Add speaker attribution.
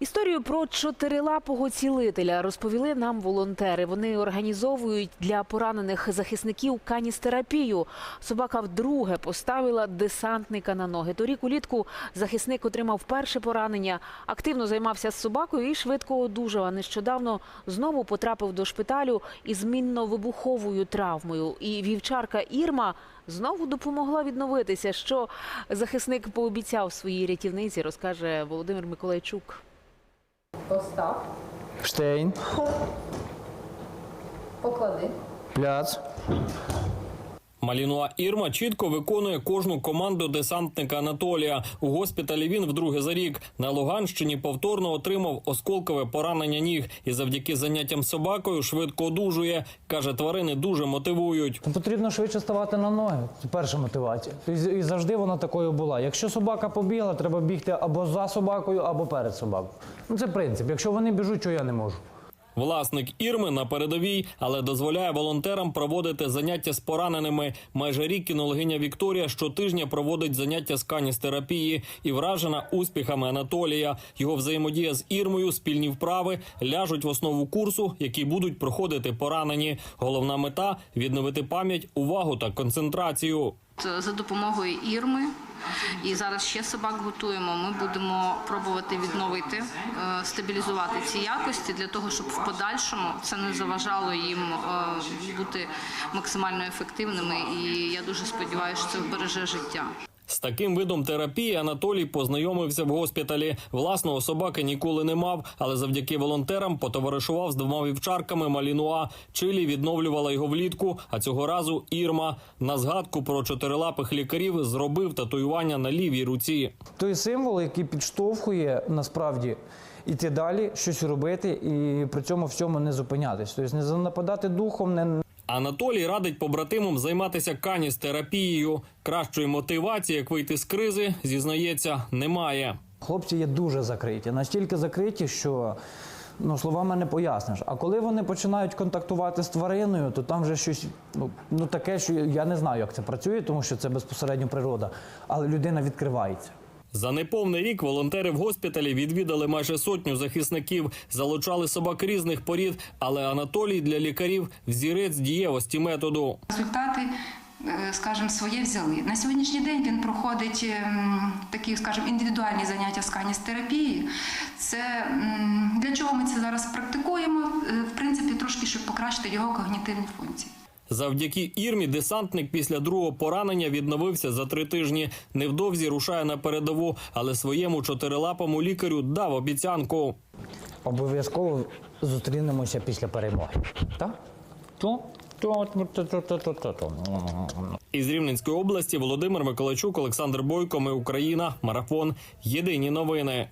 Speaker 1: Історію про чотирилапого цілителя розповіли нам волонтери. Вони організовують для поранених захисників каністерапію. Собака вдруге поставила десантника на ноги. Торік улітку захисник отримав перше поранення, активно займався з собакою і швидко одужав. А нещодавно знову потрапив до шпиталю із мінно-вибуховою травмою. І вівчарка Ірма знову допомогла відновитися. Що захисник пообіцяв своїй рятівниці, розкаже Володимир Миколайчук.
Speaker 2: Постав,
Speaker 3: Штейн,
Speaker 2: поклади.
Speaker 3: пляц.
Speaker 4: Малінуа Ірма чітко виконує кожну команду десантника Анатолія. У госпіталі він вдруге за рік на Луганщині повторно отримав осколкове поранення ніг і завдяки заняттям собакою швидко одужує. каже, тварини дуже мотивують.
Speaker 3: Потрібно швидше ставати на ноги. Це перша мотивація. І, і завжди вона такою була. Якщо собака побігла, треба бігти або за собакою, або перед собакою. Ну це принцип. Якщо вони біжуть, що я не можу.
Speaker 4: Власник Ірми на передовій, але дозволяє волонтерам проводити заняття з пораненими. Майже рік кінологиня Вікторія щотижня проводить заняття з каністерапії і вражена успіхами Анатолія. Його взаємодія з Ірмою, спільні вправи ляжуть в основу курсу, який будуть проходити поранені. Головна мета відновити пам'ять, увагу та концентрацію.
Speaker 5: От За допомогою ірми і зараз ще собак готуємо. Ми будемо пробувати відновити, е, стабілізувати ці якості для того, щоб в подальшому це не заважало їм е, бути максимально ефективними. І я дуже сподіваюся, що це вбереже життя.
Speaker 4: З таким видом терапії Анатолій познайомився в госпіталі. Власного собаки ніколи не мав, але завдяки волонтерам потоваришував з двома вівчарками Малінуа. Чилі відновлювала його влітку. А цього разу Ірма на згадку про чотирилапих лікарів зробив татуювання на лівій руці.
Speaker 3: Той символ, який підштовхує насправді іти далі, щось робити і при цьому всьому не зупинятись. Тобто не занападати духом, не
Speaker 4: Анатолій радить побратимам займатися каністерапією. Кращої мотивації, як вийти з кризи, зізнається, немає.
Speaker 3: Хлопці є дуже закриті, настільки закриті, що ну, словами не поясниш. А коли вони починають контактувати з твариною, то там вже щось ну, ну таке, що я не знаю, як це працює, тому що це безпосередньо природа. Але людина відкривається.
Speaker 4: За неповний рік волонтери в госпіталі відвідали майже сотню захисників, залучали собак різних порід. Але Анатолій для лікарів взірець дієвості методу.
Speaker 6: Результати, е, скажімо, своє взяли. На сьогоднішній день він проходить ем, такі, скажімо, індивідуальні заняття з каністерапії. Це для чого ми це зараз практикуємо? Е, В принципі, трошки щоб покращити його когнітивні функції.
Speaker 4: Завдяки Ірмі десантник після другого поранення відновився за три тижні. Невдовзі рушає на передову, але своєму чотирилапому лікарю дав обіцянку.
Speaker 3: Обов'язково зустрінемося після перемоги. Так? То?
Speaker 4: Із Рівненської області Володимир Миколайчук, Олександр Бойко. Ми Україна. Марафон. Єдині новини.